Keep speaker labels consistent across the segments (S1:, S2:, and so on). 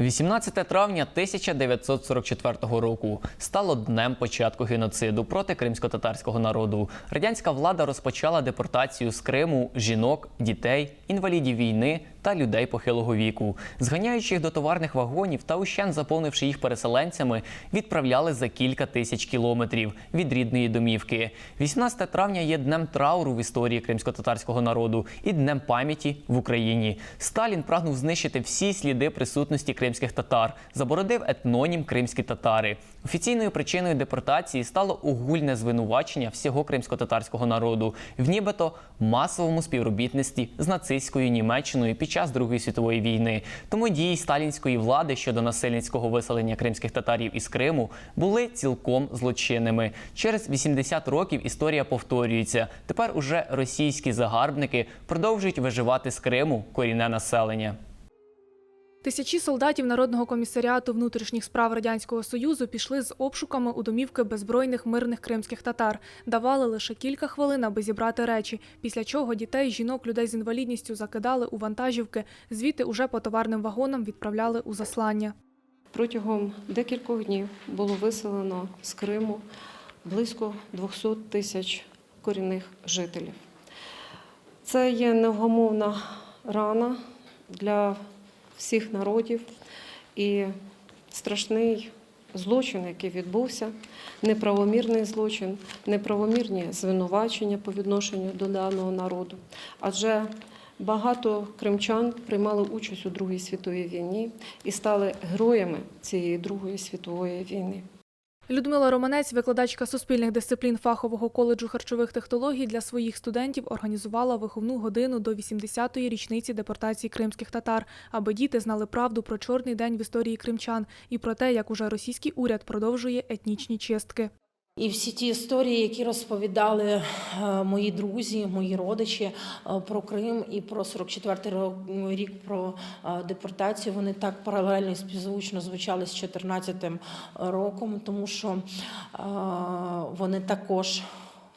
S1: 18 травня 1944 року стало днем початку геноциду проти кримсько-татарського народу. Радянська влада розпочала депортацію з Криму жінок, дітей, інвалідів війни та людей похилого віку. Зганяючи їх до товарних вагонів та ущен заповнивши їх переселенцями, відправляли за кілька тисяч кілометрів від рідної домівки. 18 травня є днем трауру в історії кримсько-татарського народу і днем пам'яті в Україні. Сталін прагнув знищити всі сліди присутності кримських татар, заборонив етнонім кримські татари. Офіційною причиною депортації стало огульне звинувачення всього кримсько-татарського народу в нібито масовому співробітництві з нацистською Німеччиною під час Другої світової війни. Тому дії сталінської влади щодо насильницького виселення кримських татарів із Криму були цілком злочинними. Через 80 років історія повторюється. Тепер уже російські загарбники продовжують виживати з Криму корінне населення.
S2: Тисячі солдатів Народного комісаріату внутрішніх справ радянського союзу пішли з обшуками у домівки беззбройних мирних кримських татар. Давали лише кілька хвилин, аби зібрати речі. Після чого дітей, жінок, людей з інвалідністю закидали у вантажівки. Звідти уже по товарним вагонам відправляли у заслання.
S3: Протягом декількох днів було виселено з Криму близько 200 тисяч корінних жителів. Це є невгамовна рана для всіх народів і страшний злочин, який відбувся, неправомірний злочин, неправомірні звинувачення по відношенню до даного народу. Адже Багато кримчан приймали участь у Другій світовій війні і стали героями цієї Другої світової війни.
S2: Людмила Романець, викладачка суспільних дисциплін фахового коледжу харчових технологій для своїх студентів, організувала виховну годину до 80-ї річниці депортації кримських татар, аби діти знали правду про чорний день в історії кримчан і про те, як уже російський уряд продовжує етнічні чистки.
S4: І всі ті історії, які розповідали е, мої друзі, мої родичі е, про Крим і про 44-й ро- рік про е, депортацію, вони так паралельно і співзвучно звучали з 14-м роком, тому що вони також.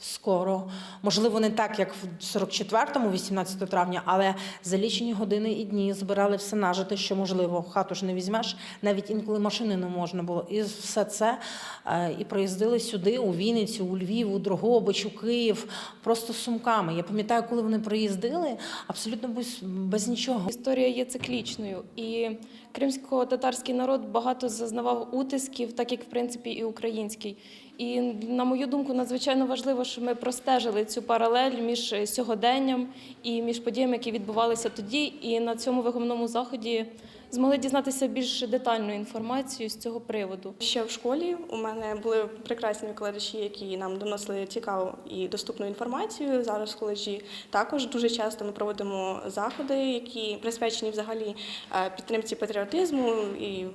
S4: Скоро, можливо, не так, як в 44-му, 18 травня, але за лічені години і дні збирали все нажити, що можливо, хату ж не візьмеш, навіть інколи машини не можна було. І все це е, і приїздили сюди, у Вінницю, у Львів, у Дрогобич, у Київ, просто сумками. Я пам'ятаю, коли вони приїздили, абсолютно без, без нічого.
S5: Історія є циклічною, і кримсько-татарський народ багато зазнавав утисків, так як в принципі і український. І на мою думку, надзвичайно важливо, що ми простежили цю паралель між сьогоденням і між подіями, які відбувалися тоді, і на цьому виховному заході змогли дізнатися більш детальну інформацію з цього приводу.
S6: Ще в школі у мене були прекрасні викладачі, які нам доносили цікаву і доступну інформацію. Зараз в коледжі також дуже часто ми проводимо заходи, які присвячені взагалі е, підтримці патріотизму і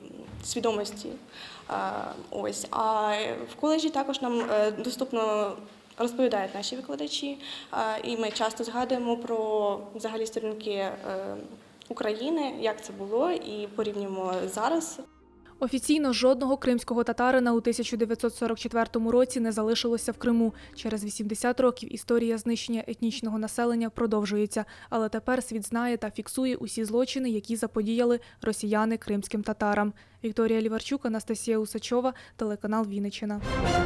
S6: свідомості. Ось а в коледжі також нам е, доступно. Розповідають наші викладачі, і ми часто згадуємо про взагалі сторінки е, України, як це було, і порівнюємо зараз.
S2: Офіційно жодного кримського татарина у 1944 році не залишилося в Криму. Через 80 років історія знищення етнічного населення продовжується, але тепер світ знає та фіксує усі злочини, які заподіяли росіяни кримським татарам. Вікторія Ліварчук, Анастасія Усачова, телеканал Вінниччина.